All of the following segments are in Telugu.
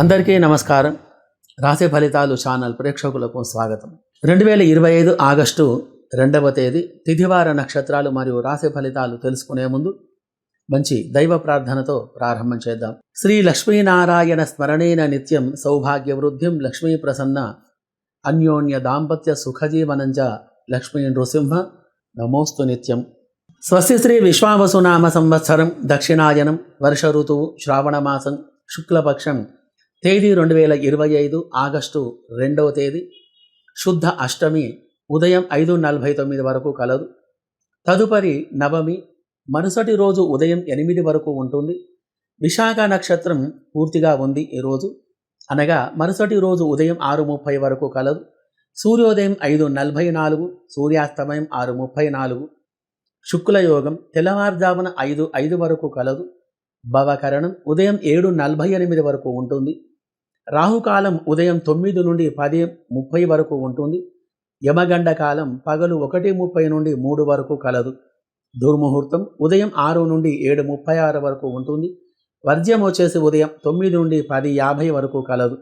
అందరికీ నమస్కారం. రాశి ఫలితాలు ఛానల్ ప్రేక్షకులకు స్వాగతం. రెండు వేల ఇరవై ఐదు ఆగస్టు రెండవ తేదీ తిథివార నక్షత్రాలు మరియు రాశి ఫలితాలు తెలుసుకునే ముందు మంచి దైవ ప్రార్థనతో ప్రారంభం చేద్దాం. శ్రీ లక్ష్మీనారాయణ స్మరణేన నిత్యం సౌభాగ్య వృద్ధిం లక్ష్మీ ప్రసన్న అన్యోన్య దాంపత్య సుఖజీవనంజ లక్ష్మీ నృసింహ నమోస్తు నిత్యం. స్వస్తి శ్రీ విశ్వావసునామ సంవత్సరం దక్షిణాయనం వర్ష ఋతువు శ్రావణమాసం శుక్లపక్షం తేదీ రెండు వేల ఇరవై ఐదు ఆగస్టు రెండవ తేదీ. శుద్ధ అష్టమి ఉదయం ఐదు నలభై తొమ్మిది వరకు కలదు. తదుపరి నవమి మరుసటి రోజు ఉదయం ఎనిమిది వరకు ఉంటుంది. విశాఖ నక్షత్రం పూర్తిగా ఉంది ఈరోజు అనగా మరుసటి రోజు ఉదయం ఆరు ముప్పై వరకు కలదు. సూర్యోదయం ఐదు నలభై నాలుగు సూర్యాస్తమయం ఆరు ముప్పై నాలుగు. శుక్లయోగం తెల్లవారుజామున ఐదు ఐదు వరకు కలదు. భవకరణం ఉదయం ఏడు నలభై ఎనిమిది వరకు ఉంటుంది. రాహుకాలం ఉదయం తొమ్మిది నుండి పది ముప్పై వరకు ఉంటుంది. యమగండ కాలం పగలు ఒకటి ముప్పై నుండి మూడు వరకు కలదు. దుర్ముహూర్తం ఉదయం ఆరు నుండి ఏడు ముప్పై ఆరు వరకు ఉంటుంది. వర్జ్యం వచ్చేసి ఉదయం తొమ్మిది నుండి పది యాభై వరకు కలదు.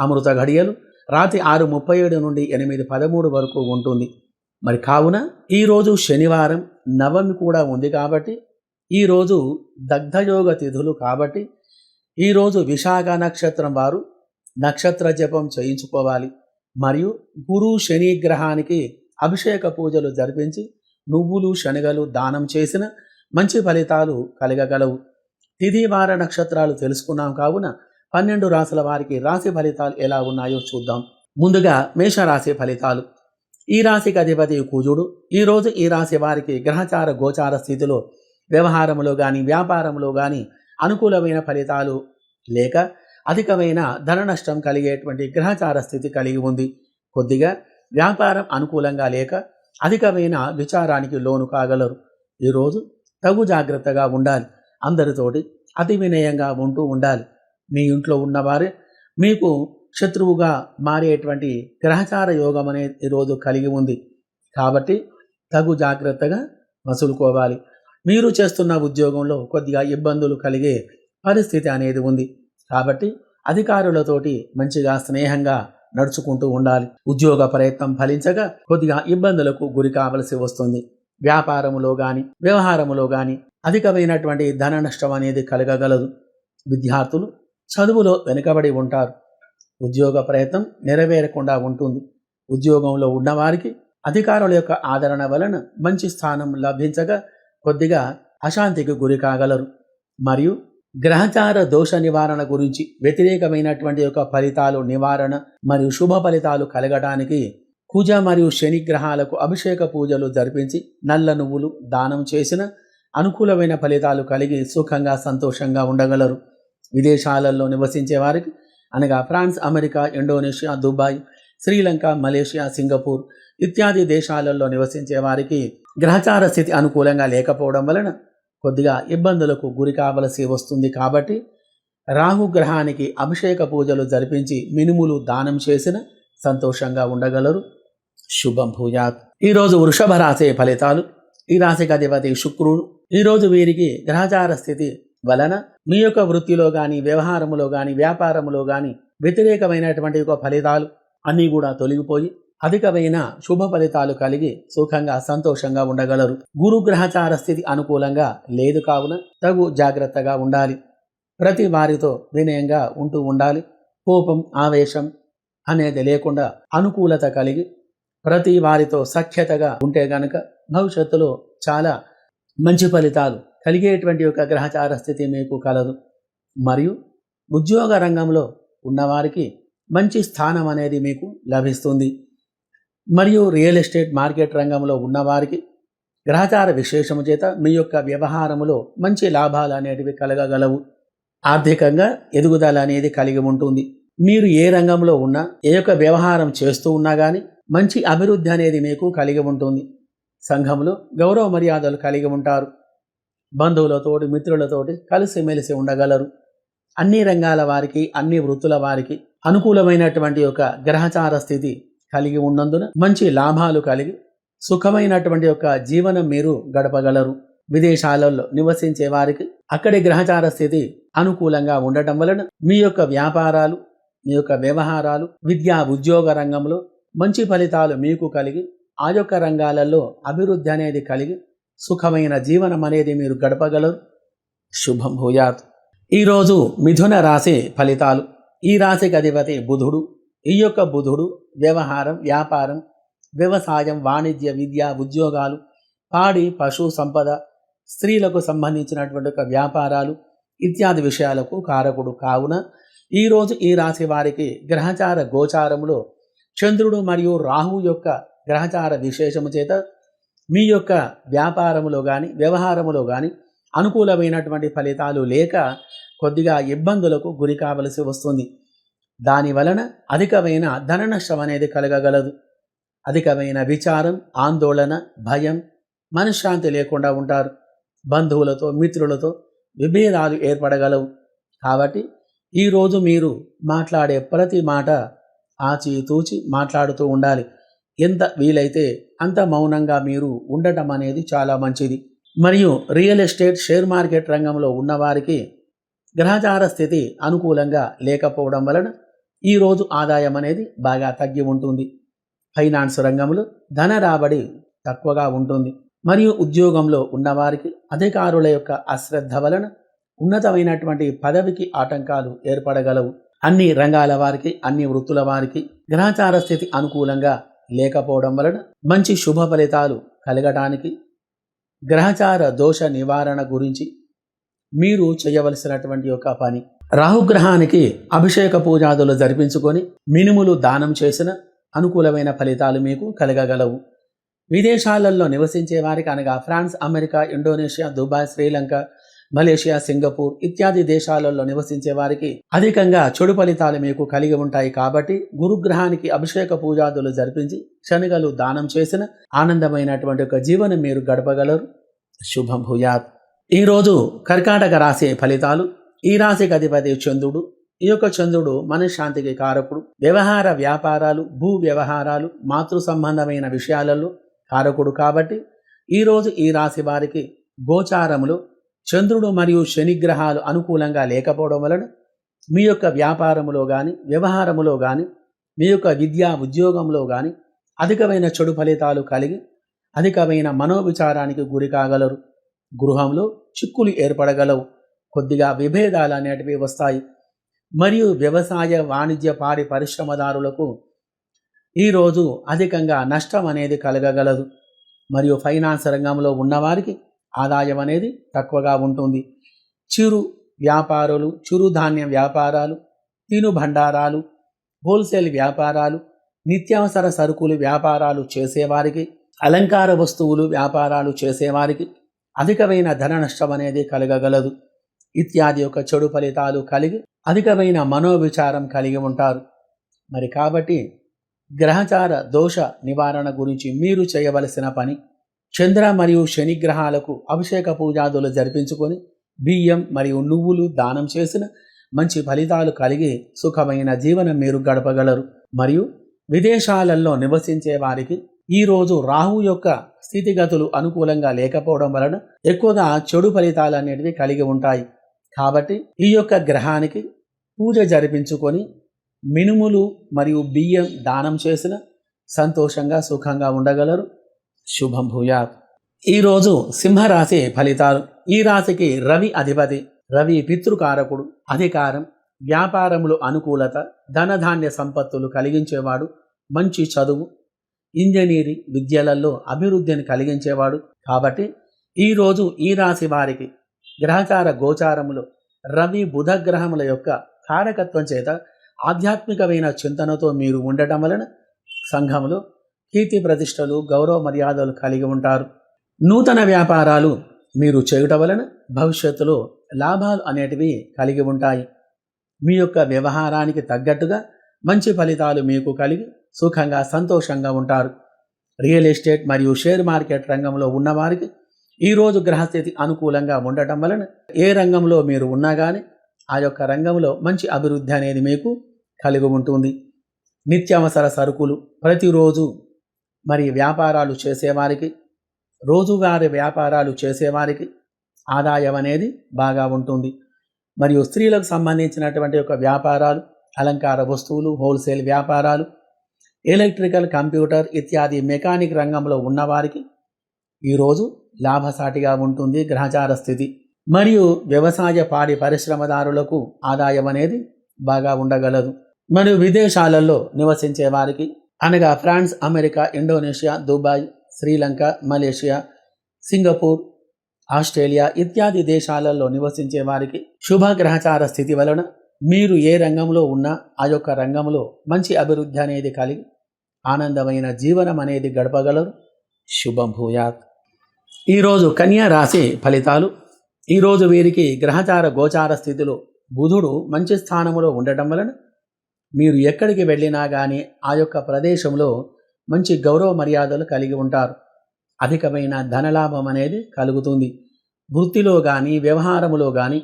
అమృత ఘడియలు రాత్రి ఆరు ముప్పై ఏడు నుండి ఎనిమిది పదమూడు వరకు ఉంటుంది. మరి కావున ఈరోజు శనివారం నవమి కూడా ఉంది కాబట్టి ఈరోజు దగ్ధయోగ తిథులు కాబట్టి ఈరోజు విశాఖ నక్షత్రం వారు నక్షత్ర జపం చేయించుకోవాలి. మరియు గురు శని గ్రహానికి అభిషేక పూజలు జరిపించి నువ్వులు శనగలు దానం చేసిన మంచి ఫలితాలు కలగగలవు. తిథి వార నక్షత్రాలు తెలుసుకున్నాం కావున పన్నెండు రాసుల వారికి రాశి ఫలితాలు ఎలా ఉన్నాయో చూద్దాం. ముందుగా మేషరాశి ఫలితాలు. ఈ రాశికి అధిపతి కుజుడు. ఈరోజు ఈ రాశి వారికి గ్రహచార గోచార స్థితిలో వ్యవహారంలో కానీ వ్యాపారంలో కానీ అనుకూలమైన ఫలితాలు లేక అధికమైన ధన నష్టం కలిగేటువంటి గ్రహచార స్థితి కలిగి ఉంది. కొద్దిగా వ్యాపారం అనుకూలంగా లేక అధికమైన విచారానికి లోను కాగలరు. ఈరోజు తగు జాగ్రత్తగా ఉండాలి. అందరితోటి అతి వినయంగా ఉంటూ ఉండాలి. మీ ఇంట్లో ఉన్నవారే మీకు శత్రువుగా మారేటువంటి గ్రహచార యోగం అనేది ఈరోజు కలిగి ఉంది. కాబట్టి తగు జాగ్రత్తగా మసులుకోవాలి. మీరు చేస్తున్న ఉద్యోగంలో కొద్దిగా ఇబ్బందులు కలిగే పరిస్థితి అనేది ఉంది. కాబట్టి అధికారులతోటి మంచిగా స్నేహంగా నడుచుకుంటూ ఉండాలి. ఉద్యోగ ప్రయత్నం ఫలించగా కొద్దిగా ఇబ్బందులకు గురి కావలసి వస్తుంది. వ్యాపారములో కానీ వ్యవహారములో కానీ అధికమైనటువంటి ధన నష్టం అనేది కలగగలదు. విద్యార్థులు చదువులో వెనుకబడి ఉంటారు. ఉద్యోగ ప్రయత్నం నెరవేరకుండా ఉంటుంది. ఉద్యోగంలో ఉన్నవారికి అధికారుల యొక్క ఆదరణ వలన మంచి స్థానం లభించగా కొద్దిగా అశాంతికి గురి కాగలరు. మరియు గ్రహచార దోష నివారణ గురించి వ్యతిరేకమైనటువంటి యొక్క ఫలితాలు నివారణ మరియు శుభ ఫలితాలు కలగడానికి కుజ మరియు శని గ్రహాలకు అభిషేక పూజలు జరిపించి నల్ల నువ్వులు దానం చేసిన అనుకూలమైన ఫలితాలు కలిగి సుఖంగా సంతోషంగా ఉండగలరు. విదేశాలలో నివసించే వారికి అనగా France America Indonesia Dubai Sri Lanka Malaysia Singapore ఇత్యాది దేశాలలో నివసించే వారికి గ్రహచార స్థితి అనుకూలంగా లేకపోవడం వలన కొద్దిగా ఇబ్బందులకు గురి కావలసి వస్తుంది కాబట్టి రాహు గ్రహానికి అభిషేక పూజలు జరిపించి మినుములు దానం చేసిన సంతోషంగా ఉండగలరు. శుభం భూజాత్ ఈరోజు వృషభ రాశి ఫలితాలు. ఈ రాశికి అధిపతి శుక్రుడు. ఈరోజు వీరికి గ్రహచార స్థితి వలన మీ యొక్క వృత్తిలో కానీ వ్యవహారములో కానీ వ్యాపారములో కానీ వ్యతిరేకమైనటువంటి ఒక ఫలితాలు అన్నీ కూడా తొలగిపోయి అధికమైన శుభ ఫలితాలు కలిగి సుఖంగా సంతోషంగా ఉండగలరు. గురు గ్రహచార స్థితి అనుకూలంగా లేదు కావున తగు జాగ్రత్తగా ఉండాలి. ప్రతి వారితో వినయంగా ఉంటూ ఉండాలి. కోపం ఆవేశం అనేది లేకుండా అనుకూలత కలిగి ప్రతి వారితో సఖ్యతగా ఉంటే గనక భవిష్యత్తులో చాలా మంచి ఫలితాలు కలిగేటువంటి ఒక గ్రహచార స్థితి మీకు కలదు. మరియు ఉద్యోగ రంగంలో ఉన్నవారికి మంచి స్థానం అనేది మీకు లభిస్తుంది. మరియు రియల్ ఎస్టేట్ మార్కెట్ రంగంలో ఉన్నవారికి గ్రహచార విశేషము చేత మీ యొక్క వ్యవహారములో మంచి లాభాలు అనేటివి కలగగలవు. ఆర్థికంగా ఎదుగుదల అనేది కలిగి ఉంటుంది. మీరు ఏ రంగంలో ఉన్నా ఏ యొక్క వ్యవహారం చేస్తూ ఉన్నా కానీ మంచి అభివృద్ధి అనేది మీకు కలిగి ఉంటుంది. సంఘంలో గౌరవ మర్యాదలు కలిగి ఉంటారు. బంధువులతోటి మిత్రులతోటి కలిసిమెలిసి ఉండగలరు. అన్ని రంగాల వారికి అన్ని వృత్తుల వారికి అనుకూలమైనటువంటి ఒక గ్రహచార స్థితి కలిగి ఉన్నందున మంచి లాభాలు కలిగి సుఖమైనటువంటి యొక్క జీవనం మీరు గడపగలరు. విదేశాలలో నివసించే వారికి అక్కడి గ్రహచార స్థితి అనుకూలంగా ఉండటం వలన మీ యొక్క వ్యాపారాలు మీ యొక్క వ్యవహారాలు విద్యా ఉద్యోగ రంగంలో మంచి ఫలితాలు మీకు కలిగి ఆ యొక్క రంగాలలో అభివృద్ధి అనేది కలిగి సుఖమైన జీవనం అనేది మీరు గడపగలరు. శుభం భూయాత్. ఈరోజు మిథున రాశి ఫలితాలు. ఈ రాశికి అధిపతి బుధుడు. ఈ యొక్క బుధుడు వ్యవహారం వ్యాపారం వ్యవసాయం వాణిజ్య విద్య ఉద్యోగాలు పాడి పశు సంపద స్త్రీలకు సంబంధించినటువంటి ఒక వ్యాపారాలు ఇత్యాది విషయాలకు కారకుడు కావున ఈరోజు ఈ రాశి వారికి గ్రహచార గోచారములో చంద్రుడు మరియు రాహు యొక్క గ్రహచార విశేషము చేత మీ యొక్క వ్యాపారములో కానీ వ్యవహారములో కానీ అనుకూలమైనటువంటి ఫలితాలు లేక కొద్దిగా ఇబ్బందులకు గురి కావలసి వస్తుంది. దాని వలన అధికమైన ధన నష్టం అనేది కలగగలదు. అధికమైన విచారం ఆందోళన భయం మనశ్శాంతి లేకుండా ఉంటారు. బంధువులతో మిత్రులతో విభేదాలు ఏర్పడగలవు. కాబట్టి ఈరోజు మీరు మాట్లాడే ప్రతి మాట ఆచితూచి మాట్లాడుతూ ఉండాలి. ఎంత వీలైతే అంత మౌనంగా మీరు ఉండటం అనేది చాలా మంచిది. మరియు రియల్ ఎస్టేట్ షేర్ మార్కెట్ రంగంలో ఉన్నవారికి గ్రహచార స్థితి అనుకూలంగా లేకపోవడం వలన ఈరోజు ఆదాయం అనేది బాగా తగ్గి ఉంటుంది. ఫైనాన్స్ రంగంలో ధన రాబడి తక్కువగా ఉంటుంది. మరియు ఉద్యోగంలో ఉన్నవారికి అధికారుల యొక్క అశ్రద్ధ వలన ఉన్నతమైనటువంటి పదవికి ఆటంకాలు ఏర్పడగలవు. అన్ని రంగాల వారికి అన్ని వృత్తుల వారికి గ్రహచార స్థితి అనుకూలంగా లేకపోవడం వలన మంచి శుభ ఫలితాలు కలగటానికి గ్రహచార దోష నివారణ గురించి మీరు చేయవలసినటువంటి యొక్క పని రాహుగ్రహానికి అభిషేక పూజాదులు జరిపించుకొని మినుములు దానం చేసిన అనుకూలమైన ఫలితాలు మీకు కలగగలవు. విదేశాలలో నివసించే వారికి అనగా France America Indonesia Dubai Sri Lanka Malaysia Singapore ఇత్యాది దేశాలలో నివసించే వారికి అధికంగా చెడు ఫలితాలు మీకు కలిగి ఉంటాయి కాబట్టి గురుగ్రహానికి అభిషేక పూజాదులు జరిపించి శనగలు దానం చేసిన ఆనందమైనటువంటి ఒక జీవనం మీరు గడపగలరు. శుభం భూయాత్. ఈరోజు కర్కాటక రాశి ఫలితాలు ఈ రాశికి అధిపతి చంద్రుడు. ఈ యొక్క చంద్రుడు మనశ్శాంతికి కారకుడు. వ్యవహార వ్యాపారాలు భూ వ్యవహారాలు మాతృ సంబంధమైన విషయాలలో కారకుడు కాబట్టి ఈరోజు ఈ రాశి వారికి గోచారములు చంద్రుడు మరియు శనిగ్రహాలు అనుకూలంగా లేకపోవడం వలన మీ యొక్క వ్యాపారములో కానీ వ్యవహారములో కానీ మీ యొక్క విద్యా ఉద్యోగంలో కానీ అధికమైన చెడు ఫలితాలు కలిగి అధికమైన మనోవిచారానికి గురి కాగలరు. గృహంలో చిక్కులు ఏర్పడగలవు. కొద్దిగా విభేదాలు అనేటివి వస్తాయి. మరియు వ్యవసాయ వాణిజ్య పాడి పరిశ్రమదారులకు ఈరోజు అధికంగా నష్టం అనేది కలగగలదు. మరియు ఫైనాన్స్ రంగంలో ఉన్నవారికి ఆదాయం అనేది తక్కువగా ఉంటుంది. చిరు వ్యాపారులు చిరుధాన్య వ్యాపారాలు తిను భండారాలు హోల్సేల్ వ్యాపారాలు నిత్యావసర సరుకులు వ్యాపారాలు చేసేవారికి అలంకార వస్తువులు వ్యాపారాలు చేసేవారికి అధికమైన ధన నష్టం అనేది కలగగలదు. ఇత్యాది యొక్క చెడు ఫలితాలు కలిగి అధికమైన మనోవిచారం కలిగి ఉంటారు. మరి కాబట్టి గ్రహచార దోష నివారణ గురించి మీరు చేయవలసిన పని చంద్ర మరియు శని గ్రహాలకు అభిషేక పూజాదులు జరిపించుకొని బియ్యం మరియు నువ్వులు దానం చేసిన మంచి ఫలితాలు కలిగి సుఖమైన జీవనం మీరు గడపగలరు. మరియు విదేశాలలో నివసించే వారికి ఈరోజు రాహు యొక్క స్థితిగతులు అనుకూలంగా లేకపోవడం వలన ఎక్కువగా చెడు ఫలితాలు అనేటివి కలిగి ఉంటాయి. కాబట్టి ఈ యొక్క గ్రహానికి పూజ జరిపించుకొని మినుములు మరియు బియ్యం దానం చేసిన సంతోషంగా సుఖంగా ఉండగలరు. శుభం భూయాత్. ఈరోజు సింహరాశి ఫలితాలు. ఈ రాశికి రవి అధిపతి రవి పితృకారకుడు అధికారం వ్యాపారములు అనుకూలత ధనధాన్య సంపత్తులు కలిగించేవాడు మంచి చదువు ఇంజనీరింగ్ విద్యలలో అభివృద్ధిని కలిగించేవాడు కాబట్టి ఈరోజు ఈ రాశి వారికి గ్రహచార గోచారములు రవి బుధ గ్రహముల యొక్క కారకత్వం చేత ఆధ్యాత్మికమైన చింతనతో మీరు ఉండటం వలన సంఘములు కీర్తి ప్రతిష్టలు గౌరవ మర్యాదలు కలిగి ఉంటారు. నూతన వ్యాపారాలు మీరు చేయుట వలన భవిష్యత్తులో లాభాలు అనేటివి కలిగి ఉంటాయి. మీ యొక్క వ్యవహారానికి తగ్గట్టుగా మంచి ఫలితాలు మీకు కలిగి సుఖంగా సంతోషంగా ఉంటారు. రియల్ ఎస్టేట్ మరియు షేర్ మార్కెట్ రంగంలో ఉన్నవారికి ఈరోజు గ్రహస్థితి అనుకూలంగా ఉండటం వలన ఏ రంగంలో మీరు ఉన్నా కానీ ఆ యొక్క రంగంలో మంచి అభివృద్ధి అనేది మీకు కలిగి ఉంటుంది. నిత్యావసర సరుకులు ప్రతిరోజు మరి వ్యాపారాలు చేసేవారికి రోజువారి వ్యాపారాలు చేసేవారికి ఆదాయం అనేది బాగా ఉంటుంది. మరియు స్త్రీలకు సంబంధించినటువంటి యొక్క వ్యాపారాలు అలంకార వస్తువులు హోల్సేల్ వ్యాపారాలు ఎలక్ట్రికల్ కంప్యూటర్ ఇత్యాది మెకానిక్ రంగంలో ఉన్నవారికి ఈరోజు లాభసాటిగా ఉంటుంది గ్రహచార స్థితి. మరియు వ్యవసాయ పాడి పరిశ్రమదారులకు ఆదాయం అనేది బాగా ఉండగలదు. మరియు విదేశాలలో నివసించే వారికి అనగా France America Indonesia Dubai Sri Lanka Malaysia Singapore Australia ఇత్యాది దేశాలలో నివసించే వారికి శుభ గ్రహచార స్థితి వలన మీరు ఏ రంగంలో ఉన్నా ఆ యొక్క రంగంలో మంచి అభివృద్ధి అనేది కలిగి ఆనందమైన జీవనం అనేది గడపగలరు. శుభం భూయాత్. ఈరోజు కన్యా రాశి ఫలితాలు. ఈరోజు వీరికి గ్రహచార గోచార స్థితిలో బుధుడు మంచి స్థానములో ఉండటం వలన మీరు ఎక్కడికి వెళ్ళినా కానీ ఆ యొక్క ప్రదేశంలో మంచి గౌరవ మర్యాదలు కలిగి ఉంటారు. అధికమైన ధనలాభం అనేది కలుగుతుంది. వృత్తిలో కానీ వ్యవహారములో కానీ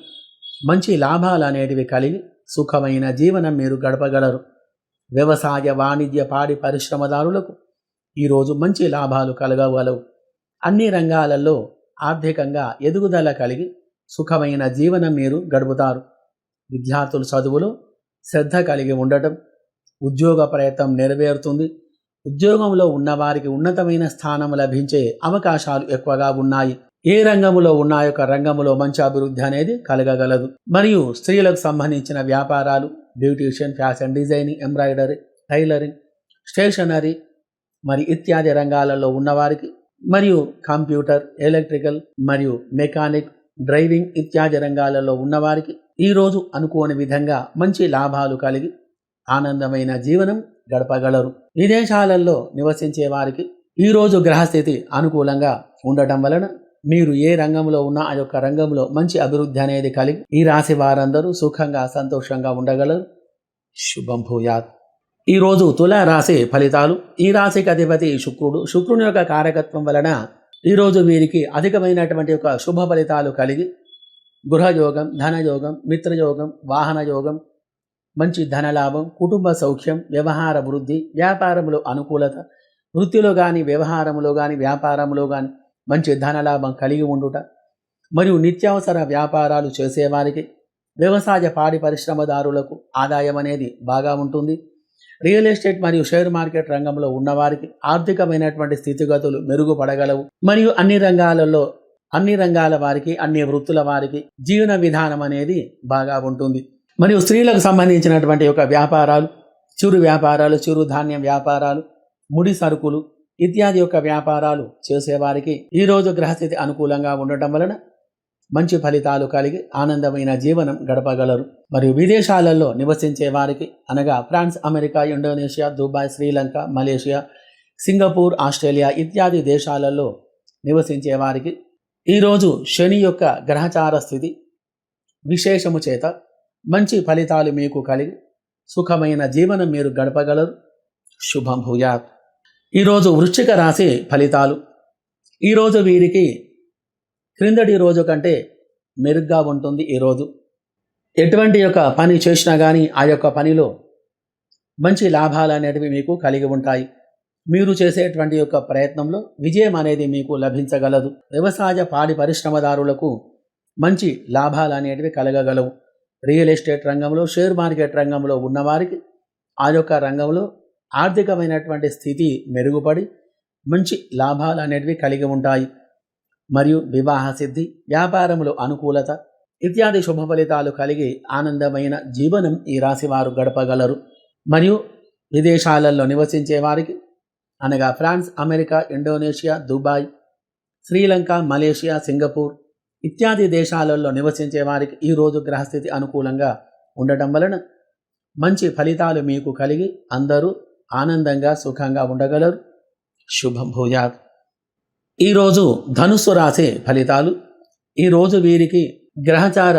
మంచి లాభాలు అనేటివి కలిగి సుఖమైన జీవనం మీరు గడపగలరు. వ్యవసాయ వాణిజ్య పాడి పరిశ్రమదారులకు ఈరోజు మంచి లాభాలు కలగగలవు అన్ని రంగాలలో ఆర్థికంగా ఎదుగుదల కలిగి సుఖమైన జీవనం మీరు గడుపుతారు. విద్యార్థులు చదువులో శ్రద్ధ కలిగి ఉండటం ఉద్యోగ ప్రయత్నం నెరవేరుతుంది. ఉద్యోగంలో ఉన్నవారికి ఉన్నతమైన స్థానం లభించే అవకాశాలు ఎక్కువగా ఉన్నాయి. ఏ రంగములో ఉన్న యొక్క రంగంలో మంచి అభివృద్ధి అనేది కలగగలదు. మరియు స్త్రీలకు సంబంధించిన వ్యాపారాలు beautician fashion designing embroidery tailoring stationery మరి ఇత్యాది రంగాలలో ఉన్నవారికి మరియు కంప్యూటర్ ఎలక్ట్రికల్ మరియు మెకానిక్ డ్రైవింగ్ ఇత్యాది రంగాలలో ఉన్నవారికి ఈరోజు అనుకోని విధంగా మంచి లాభాలు కలిగి ఆనందమైన జీవనం గడపగలరు. విదేశాలలో నివసించే వారికి ఈరోజు గ్రహస్థితి అనుకూలంగా ఉండటం వలన మీరు ఏ రంగంలో ఉన్నా ఆ యొక్క రంగంలో మంచి అభివృద్ధి అనేది కలిగి ఈ రాశి వారందరూ సుఖంగా సంతోషంగా ఉండగలరు. శుభం భూయాత్. ఈరోజు తుల రాశి ఫలితాలు. ఈ రాశికి అధిపతి శుక్రుడు. శుక్రుని యొక్క కారకత్వం వలన ఈరోజు వీరికి అధికమైనటువంటి యొక్క శుభ ఫలితాలు కలిగి గృహయోగం ధనయోగం మిత్రయోగం వాహన యోగం మంచి ధనలాభం కుటుంబ సౌఖ్యం వ్యవహార వృద్ధి వ్యాపారంలో అనుకూలత వృత్తిలో కానీ వ్యవహారంలో కానీ వ్యాపారంలో కానీ మంచి ధనలాభం కలిగి ఉండుట మరియు నిత్యావసర వ్యాపారాలు చేసేవారికి వ్యవసాయ పాడి పరిశ్రమదారులకు ఆదాయం అనేది బాగా ఉంటుంది. రియల్ ఎస్టేట్ మరియు షేర్ మార్కెట్ రంగంలో ఉన్నవారికి ఆర్థికమైనటువంటి స్థితిగతులు మెరుగుపడగలవు. మరియు అన్ని రంగాలలో అన్ని రంగాల వారికి అన్ని వృత్తుల వారికి జీవన విధానం అనేది బాగా ఉంటుంది. మరియు స్త్రీలకు సంబంధించినటువంటి యొక్క వ్యాపారాలు చిరు వ్యాపారాలు చిరు ధాన్యం వ్యాపారాలు ముడి సరుకులు ఇత్యాది యొక్క వ్యాపారాలు చేసేవారికి ఈరోజు గ్రహస్థితి అనుకూలంగా ఉండటం వలన మంచి ఫలితాలు కలిగి ఆనందమైన జీవనం గడపగలరు. మరియు విదేశాలలో నివసించే వారికి అనగా France America Indonesia Dubai Sri Lanka Malaysia Singapore Australia ఇత్యాది దేశాలలో నివసించే వారికి ఈరోజు శని యొక్క గ్రహచార స్థితి విశేషము చేత మంచి ఫలితాలు మీకు కలిగి సుఖమైన జీవనం మీరు గడపగలరు. శుభం భూయాత్. ఈరోజు వృశ్చిక రాశి ఫలితాలు. ఈరోజు వీరికి క్రిందటి రోజు కంటే మెరుగ్గా ఉంటుంది ఈరోజు ఎటువంటి యొక్క పని చేసినా కానీ ఆ యొక్క పనిలో మంచి లాభాలు అనేటివి మీకు కలిగి ఉంటాయి. మీరు చేసేటువంటి యొక్క ప్రయత్నంలో విజయం అనేది మీకు లభించగలదు. వ్యవసాయ పాడి పరిశ్రమదారులకు మంచి లాభాలు అనేటివి కలగగలవు. రియల్ ఎస్టేట్ రంగంలో షేర్ మార్కెట్ రంగంలో ఉన్నవారికి ఆ యొక్క రంగంలో ఆర్థికమైనటువంటి స్థితి మెరుగుపడి మంచి లాభాలు అనేటివి కలిగి ఉంటాయి. మరియు వివాహ సిద్ధి వ్యాపారంలో అనుకూలత ఇత్యాది శుభ ఫలితాలు కలిగి ఆనందమైన జీవనం ఈ రాశివారు గడపగలరు. మరియు విదేశాలలో నివసించే వారికి అనగా France America Indonesia Dubai Sri Lanka Malaysia Singapore ఇత్యాది దేశాలలో నివసించే వారికి ఈరోజు గ్రహస్థితి అనుకూలంగా ఉండటం వలన మంచి ఫలితాలు మీకు కలిగి అందరూ ఆనందంగా సుఖంగా ఉండగలరు. శుభం భూయాత్. ఈరోజు ధనుస్సు రాశి ఫలితాలు ఈరోజు వీరికి గ్రహచార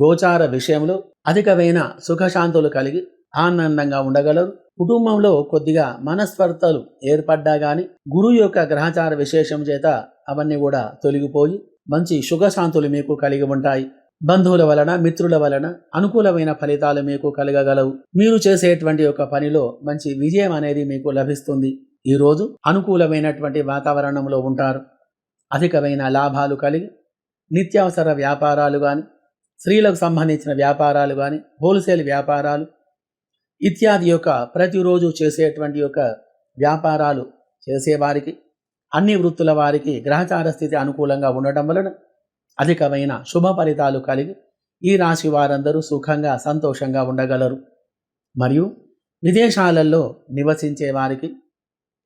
గోచార విషయంలో అధికమైన సుఖశాంతులు కలిగి ఆనందంగా ఉండగలరు. కుటుంబంలో కొద్దిగా మనస్పర్ధలు ఏర్పడ్డా కానీ గురువు యొక్క గ్రహచార విశేషం చేత అవన్నీ కూడా తొలగిపోయి మంచి సుఖశాంతులు మీకు కలిగి ఉంటాయి. బంధువుల వలన మిత్రుల వలన అనుకూలమైన ఫలితాలు మీకు కలగగలవు. మీరు చేసేటువంటి ఒక పనిలో మంచి విజయం అనేది మీకు లభిస్తుంది. ఈరోజు అనుకూలమైనటువంటి వాతావరణంలో ఉంటారు. అధికమైన లాభాలు కలిగి నిత్యావసర వ్యాపారాలు కానీ స్త్రీలకు సంబంధించిన వ్యాపారాలు కానీ హోల్సేల్ వ్యాపారాలు ఇత్యాది యొక్క ప్రతిరోజు చేసేటువంటి యొక్క వ్యాపారాలు చేసేవారికి అన్ని వృత్తుల వారికి గ్రహచార స్థితి అనుకూలంగా ఉండటం వలన అధికమైన శుభ ఫలితాలు కలిగి ఈ రాశి వారందరూ సుఖంగా సంతోషంగా ఉండగలరు. మరియు విదేశాలలో నివసించే వారికి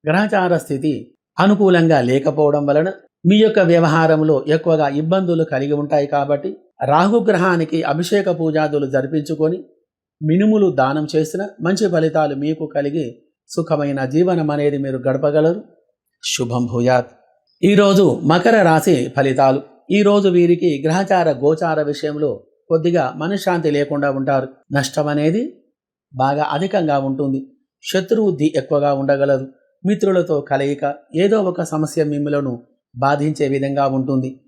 గ్రహచార స్థితి అనుకూలంగా లేకపోవడం వలన మీ యొక్క వ్యవహారంలో ఎక్కువగా ఇబ్బందులు కలిగి ఉంటాయి కాబట్టి రాహుగ్రహానికి అభిషేక పూజాదులు జరిపించుకొని మినుములు దానం చేసిన మంచి ఫలితాలు మీకు కలిగి సుఖమైన జీవనం అనేది మీరు గడపగలరు. శుభం భూయాత్. ఈరోజు మకర రాశి ఫలితాలు. ఈరోజు వీరికి గ్రహచార గోచార విషయంలో కొద్దిగా మనశ్శాంతి లేకుండా ఉంటారు. నష్టం అనేది బాగా అధికంగా ఉంటుంది. శత్రువుద్ధి ఎక్కువగా ఉండగలదు. మిత్రులతో కలయిక ఏదో ఒక సమస్య మిమ్మలను బాధించే విధంగా ఉంటుంది.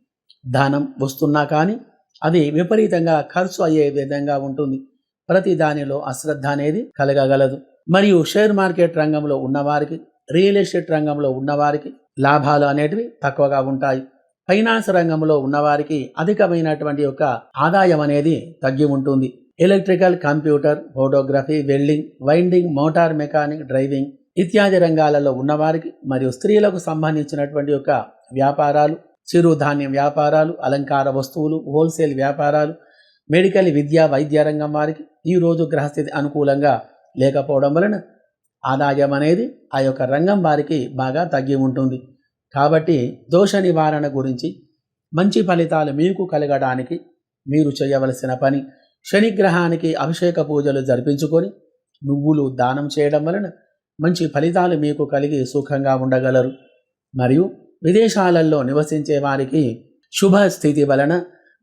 ధనం వస్తున్నా కానీ అది విపరీతంగా ఖర్చు అయ్యే విధంగా ఉంటుంది. ప్రతి దానిలో అశ్రద్ధ అనేది కలగగలదు. మరియు షేర్ మార్కెట్ రంగంలో ఉన్నవారికి రియల్ ఎస్టేట్ రంగంలో ఉన్నవారికి లాభాలు అనేటివి తక్కువగా ఉంటాయి. ఫైనాన్స్ రంగంలో ఉన్నవారికి అధికమైనటువంటి యొక్క ఆదాయం అనేది తగ్గి ఉంటుంది. Electrical computer photography welding winding motor mechanic driving ఇత్యాది రంగాలలో ఉన్నవారికి మరియు స్త్రీలకు సంబంధించినటువంటి యొక్క వ్యాపారాలు చిరుధాన్యం వ్యాపారాలు అలంకార వస్తువులు హోల్సేల్ వ్యాపారాలు మెడికల్ విద్య వైద్య రంగం వారికి ఈరోజు గ్రహస్థితి అనుకూలంగా లేకపోవడం వలన ఆదాయం అనేది ఆ యొక్క రంగం వారికి బాగా తగ్గి ఉంటుంది. కాబట్టి దోష నివారణ గురించి మంచి ఫలితాలు మీకు కలగడానికి మీరు చేయవలసిన పని శనిగ్రహానికి అభిషేక పూజలు జరిపించుకొని నువ్వులు దానం చేయడం వలన మంచి ఫలితాలు మీకు కలిగి సుఖంగా ఉండగలరు. మరియు విదేశాలలో నివసించే వారికి శుభ స్థితి వలన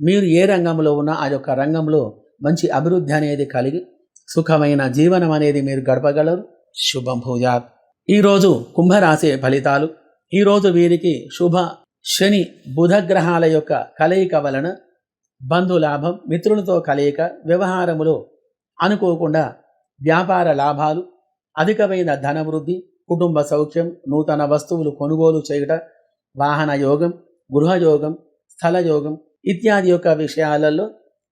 మీరు ఏ రంగంలో ఉన్నా ఆ యొక్క రంగంలో మంచి అభివృద్ధి అనేది కలిగి సుఖమైన జీవనం అనేది మీరు గడపగలరు. శుభం భూజాత్ ఈరోజు కుంభరాశి ఫలితాలు. ఈరోజు వీరికి శుభ శని బుధగ్రహాల యొక్క కలయిక వలన బంధులాభం మిత్రులతో కలయిక వ్యవహారములో అనుకోకుండా వ్యాపార లాభాలు అధికమైన ధనవృద్ధి కుటుంబ సౌఖ్యం నూతన వస్తువులు కొనుగోలు చేయుట వాహన యోగం గృహయోగం స్థల యోగం ఇత్యాది యొక్క విషయాలలో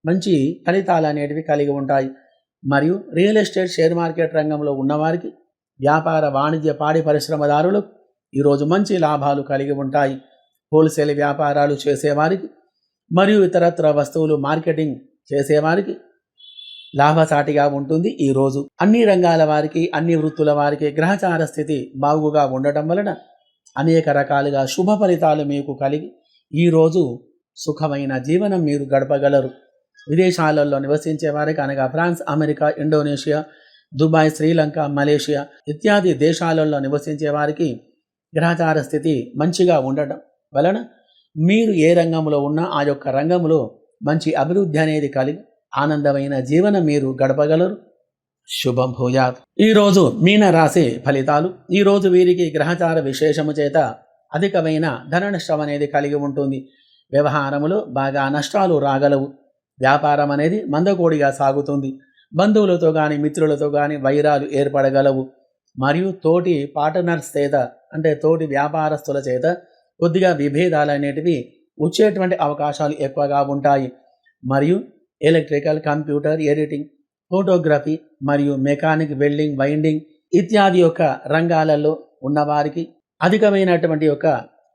మంచి ఫలితాలు అనేటివి కలిగి ఉంటాయి. మరియు రియల్ ఎస్టేట్ షేర్ మార్కెట్ రంగంలో ఉన్నవారికి వ్యాపార వాణిజ్య పాడి పరిశ్రమదారులు ఈరోజు మంచి లాభాలు కలిగి ఉంటాయి. హోల్సేల్ వ్యాపారాలు చేసేవారికి మరియు ఇతరత్ర వస్తువులు మార్కెటింగ్ చేసేవారికి లాభసాటిగా ఉంటుంది. ఈ రోజు అన్ని రంగాల వారికి అన్ని వృత్తుల వారికి గ్రహచార స్థితి బాగుగా ఉండటం వలన అనేక రకాలుగా శుభ ఫలితాలు మీకు కలిగి ఈరోజు సుఖమైన జీవనం మీరు గడపగలరు. విదేశాలలో నివసించే వారికి అనగా France America Indonesia Dubai Sri Lanka Malaysia ఇత్యాది దేశాలలో నివసించే వారికి గ్రహచార స్థితి మంచిగా ఉండటం వలన మీరు ఏ రంగంలో ఉన్నా ఆ యొక్క రంగంలో మంచి అభివృద్ధి అనేది కలిగి ఆనందమైన జీవనం మీరు గడపగలరు? శుభం భూయాత్. ఈరోజు మీన రాశి ఫలితాలు. ఈరోజు వీరికి గ్రహచార విశేషము చేత అధికమైన ధన నష్టం అనేది కలిగి ఉంటుంది. వ్యవహారములో బాగా నష్టాలు రాగలవు. వ్యాపారం అనేది మందకోడిగా సాగుతుంది. బంధువులతో కానీ మిత్రులతో కానీ వైరాలు ఏర్పడగలవు. మరియు తోటి పార్ట్నర్స్ చేత అంటే తోటి వ్యాపారస్తుల చేత కొద్దిగా విభేదాలు అనేటివి వచ్చేటువంటి అవకాశాలు ఎక్కువగా ఉంటాయి. మరియు ఎలక్ట్రికల్ కంప్యూటర్ ఎడిటింగ్ ఫోటోగ్రఫీ మరియు మెకానిక్ వెల్డింగ్ వైండింగ్ ఇత్యాది యొక్క రంగాలలో ఉన్నవారికి అధికమైనటువంటి యొక్క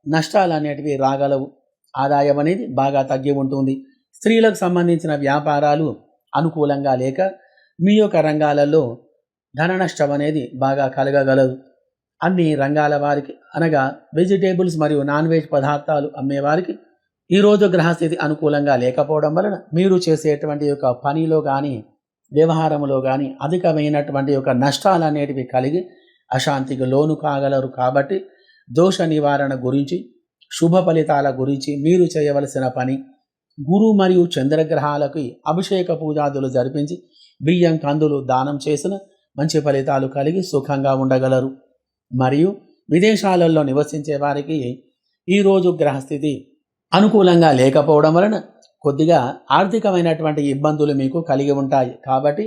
నష్టాలు అనేటివి రాగలవు. ఆదాయం అనేది బాగా తగ్గి ఉంటుంది. స్త్రీలకు సంబంధించిన వ్యాపారాలు అనుకూలంగా లేక మీ యొక్క రంగాలలో ధన నష్టం అనేది బాగా కలగగలదు. అన్ని రంగాల వారికి అనగా వెజిటేబుల్స్ మరియు నాన్ వెజ్ పదార్థాలు అమ్మేవారికి ఈరోజు గ్రహస్థితి అనుకూలంగా లేకపోవడం వలన మీరు చేసేటువంటి యొక్క పనిలో కానీ వ్యవహారంలో కానీ అధికమైనటువంటి యొక్క నష్టాలు అనేటివి కలిగి అశాంతికి లోను కాగలరు కాబట్టి దోష నివారణ గురించి శుభ ఫలితాల గురించి మీరు చేయవలసిన పని గురు మరియు చంద్రగ్రహాలకి అభిషేక పూజాదులు జరిపించి బియ్యం కందులు దానం చేసిన మంచి ఫలితాలు కలిగి సుఖంగా ఉండగలరు. మరియు విదేశాలలో నివసించే వారికి ఈరోజు గ్రహస్థితి అనుకూలంగా లేకపోవడం వలన కొద్దిగా ఆర్థికమైనటువంటి ఇబ్బందులు మీకు కలిగి ఉంటాయి. కాబట్టి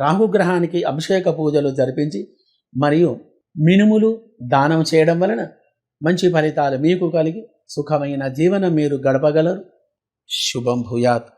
రాహుగ్రహానికి అభిషేక పూజలు జరిపించి మరియు మినుములు దానం చేయడం వలన మంచి ఫలితాలు మీకు కలిగి సుఖమైన జీవనం మీరు గడపగలరు. శుభం భూయాత్.